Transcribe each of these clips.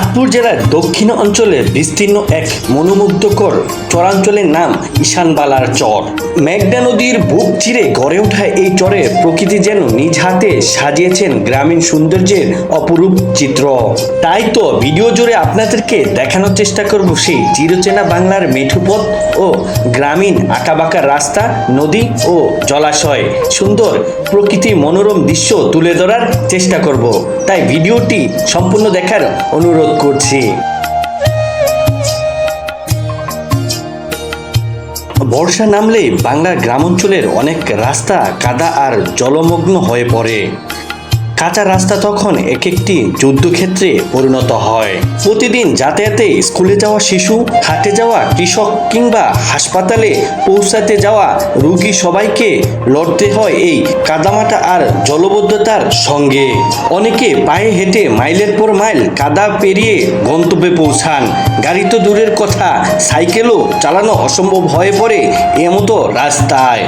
চাঁদপুর জেলার দক্ষিণ অঞ্চলে বিস্তীর্ণ এক মনোমুগ্ধকর চরাঞ্চলের নাম ঈশানবালার চর। মেঘনা নদীর বুক চিরে গড়ে ওঠা এই চরে প্রকৃতি যেন নিজ হাতে সাজিয়েছেন গ্রামীণ সৌন্দর্যের অপরূপ চিত্র। তাই তো ভিডিও জুড়ে আপনাদেরকে দেখানোর চেষ্টা করব সেই চিরচেনা বাংলার মেঠুপথ ও গ্রামীণ আঁকাবাঁকা রাস্তা, নদী ও জলাশয়। সুন্দর প্রকৃতি মনোরম দৃশ্য তুলে ধরার চেষ্টা করব। তাই ভিডিওটি সম্পূর্ণ দেখার অনুরোধ করছি। বর্ষা নামলে বাংলার গ্রামাঞ্চলের অনেক রাস্তা কাদা আর জলমগ্ন হয়ে পড়ে। কাঁচা রাস্তা তখন এক একটি যুদ্ধক্ষেত্রে পরিণত হয়। প্রতিদিন যাতায়াতে স্কুলে যাওয়া শিশু, হাটে যাওয়া কৃষক কিংবা হাসপাতালে পৌঁছাতে যাওয়া রুগী সবাইকে লড়তে হয় এই কাদামাটা আর জলবদ্ধতার সঙ্গে। অনেকে পায়ে হেঁটে মাইলের পর মাইল কাদা পেরিয়ে গন্তব্যে পৌঁছান। গাড়ি তো দূরের কথা, সাইকেলও চালানো অসম্ভব হয়ে পড়ে এমতো রাস্তায়।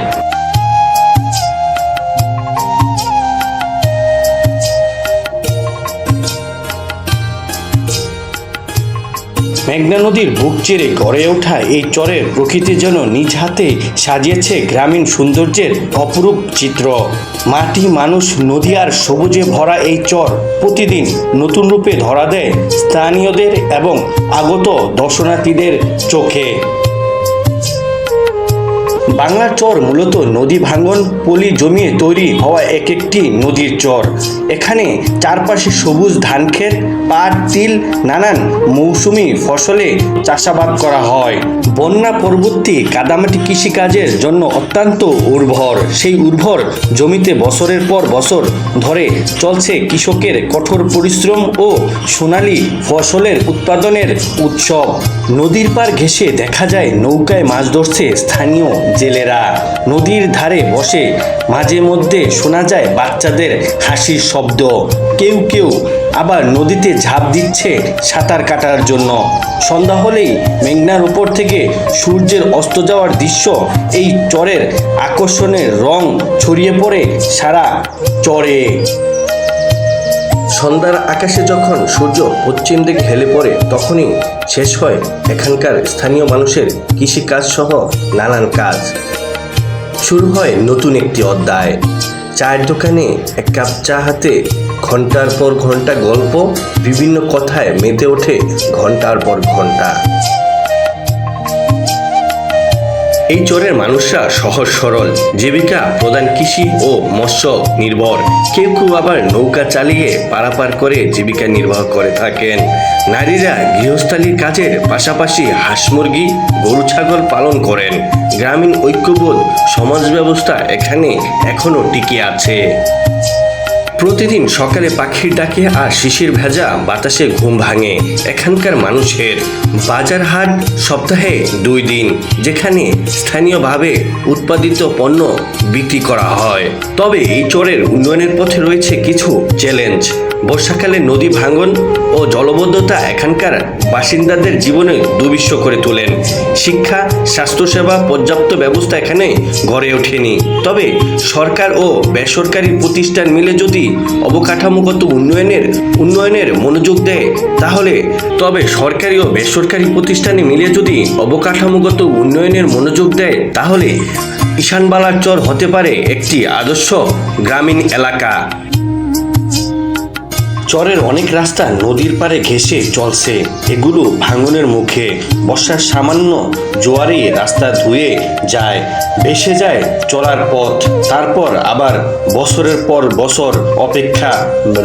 মেঘনা নদীর বুক চিরে গড়ে ওঠা এই চরের প্রকৃতি যেন নিজ হাতে সাজিয়েছে গ্রামীণ সৌন্দর্যের অপরূপ চিত্র। মাটি, মানুষ, নদী আর সবুজে ভরা এই চর প্রতিদিন নতুন রূপে ধরা দেয় স্থানীয়দের এবং আগত দর্শনার্থীদের চোখে। বাংলার চর মূলত নদী ভাঙ্গন, পলি জমিয়ে তৈরি হওয়া এক একটি নদীর চর। এখানে চারপাশে সবুজ ধান ক্ষেত, পাট, তিল, নানান মৌসুমি ফসলে চাষাবাদ করা হয়। বন্যা পরবর্তী কাদামাটি কৃষিকাজের জন্য অত্যন্ত উর্বর। সেই উর্বর জমিতে বছরের পর বছর ধরে চলছে কৃষকের কঠোর পরিশ্রম ও সোনালী ফসলের উৎপাদনের উৎসব। নদীর পার ঘেঁষে দেখা যায় নৌকায় মাছ ধরছে স্থানীয় জেলেরা নদীর ধারে বসে মাঝে মধ্যে শোনা যায় বাচ্চাদের হাসির শব্দ। কেউ কেউ আবার নদীতে ঝাঁপ দিচ্ছে সাঁতার কাটার জন্য। সন্ধ্যা হলেই মেঘনার উপর থেকে সূর্যের অস্ত যাওয়ার দৃশ্য এই চরের আকর্ষণের রং ছড়িয়ে পড়ে সারা চরে। সন্ধ্যার আকাশে যখন সূর্য পশ্চিম দিকে হেলে পড়ে, তখনই শেষ হয় এখানকার স্থানীয় মানুষের কৃষিকাজ সহ নানান কাজ। শুরু হয় নতুন একটি অধ্যায়। চায়ের দোকানে এক কাপ চা হাতে ঘণ্টার পর ঘণ্টা গল্প, বিভিন্ন কথায় মেতে ওঠে ঘণ্টার পর ঘণ্টা এই চরের মানুষরা সহজ সরল, জীবিকা প্রধান কৃষি ও মৎস্য নির্ভর। কেউ কেউ আবার নৌকা চালিয়ে পারাপার করে জীবিকা নির্বাহ করে থাকেন। নারীরা গৃহস্থালীর কাজের পাশাপাশি হাঁস মুরগি, গরু, ছাগল পালন করেন। গ্রামীণ ঐক্যবোধ, সমাজ ব্যবস্থা এখানে এখনও টিকে আছে। প্রতিদিন সকালে পাখির ডাকে আর শিশির ভেজা বাতাসে ঘুম ভাঙে। এখানকার মানুষের বাজার হাট সপ্তাহে দুই দিন, যেখানে স্থানীয়ভাবে উৎপাদিত পণ্য বিক্রি করা হয়। তবে এই চরের উন্নয়নের পথে রয়েছে কিছু চ্যালেঞ্জ বর্ষাকালে নদী ভাঙন ও জলবদ্ধতা এখানকার বাসিন্দাদের জীবনে দুর্বিশ্ব করে তোলেন। শিক্ষা, স্বাস্থ্যসেবা, পর্যাপ্ত ব্যবস্থা এখানে গড়ে ওঠেনি। তবে সরকার ও বেসরকারি প্রতিষ্ঠান মিলে যদি অবকাঠামোগত উন্নয়নের উন্নয়নের মনোযোগ দেয়। তাহলে তবে সরকারি ও বেসরকারি প্রতিষ্ঠানে মিলে যদি অবকাঠামোগত উন্নয়নের মনোযোগ দেয়, তাহলে ঈশানবালার চর হতে পারে একটি আদর্শ গ্রামীণ এলাকা। চরের অনেক রাস্তা নদীর পারে ঘেঁষে চলছে। এগুলো ভাঙনের মুখে। বর্ষার সামান্য জোয়ারে রাস্তা ধুয়ে যায়, ভেসে যায় চলার পথ। তারপর আবার বছরের পর বছর অপেক্ষা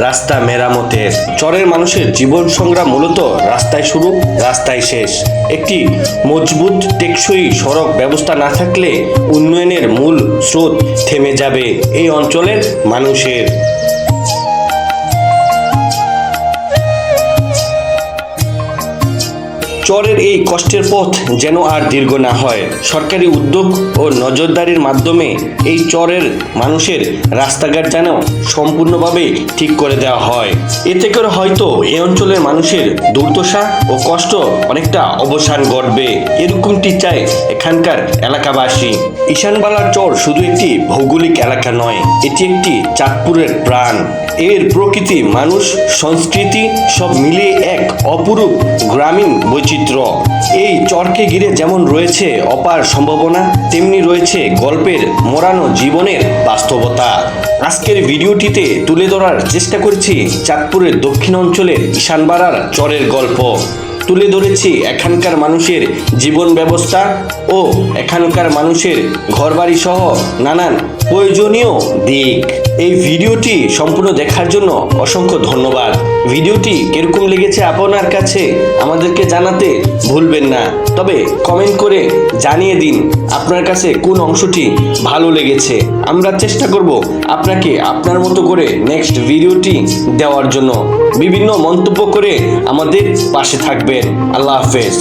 রাস্তা মেরামতের। চরের মানুষের জীবন সংগ্রাম মূলত রাস্তায় শুরু, রাস্তায় শেষ। একটি মজবুত, টেকসই সড়ক ব্যবস্থা না থাকলে উন্নয়নের মূল স্রোত থেমে যাবে এই অঞ্চলের মানুষের। চরের এই কষ্টের পথ যেন আর দীর্ঘ না হয়। সরকারি উদ্যোগ ও নজরদারির মাধ্যমে এই চরের মানুষের রাস্তাঘাট যেন সম্পূর্ণভাবে ঠিক করে দেওয়া হয়। এতে করে হয়তো এই অঞ্চলের মানুষের দুর্দশা ও কষ্ট অনেকটা অবসান ঘটবে। এরকমটি চায় এখানকার এলাকাবাসী। ঈশানবালার চর শুধু একটি ভৌগোলিক এলাকা নয়, এটি একটি চাঁদপুরের প্রাণ। এর প্রকৃতি, মানুষ, সংস্কৃতি সব মিলিয়ে এক অপরূপ গ্রামীণ বৈচিত্র্য। এই চরকে ঘিরে যেমন রয়েছে অপার সম্ভাবনা, তেমনি রয়েছে গল্পের মোড়ানো জীবনের বাস্তবতা। আজকের ভিডিওটিতে তুলে ধরার চেষ্টা করেছি চাঁদপুরের দক্ষিণ অঞ্চলের ঈশানবাড়ার চরের গল্প। তুলে ধরেছি এখানকার মানুষের জীবন ব্যবস্থা ও এখানকার মানুষের ঘরবাড়ি সহ নানান প্রয়োজনীয় দিক। এই ভিডিওটি সম্পূর্ণ দেখার জন্য অসংখ্য ধন্যবাদ। ভিডিওটি কীরকম লেগেছে আপনার কাছে আমাদেরকে জানাতে ভুলবেন না। তবে কমেন্ট করে জানিয়ে দিন আপনার কাছে কোন অংশটি ভালো লেগেছে। আমরা চেষ্টা করব আপনাকে আপনার মতো করে নেক্সট ভিডিওটি দেওয়ার জন্য। বিভিন্ন মন্তব্য করে আমাদের পাশে থাকবেন। আল্লাহ হাফেজ।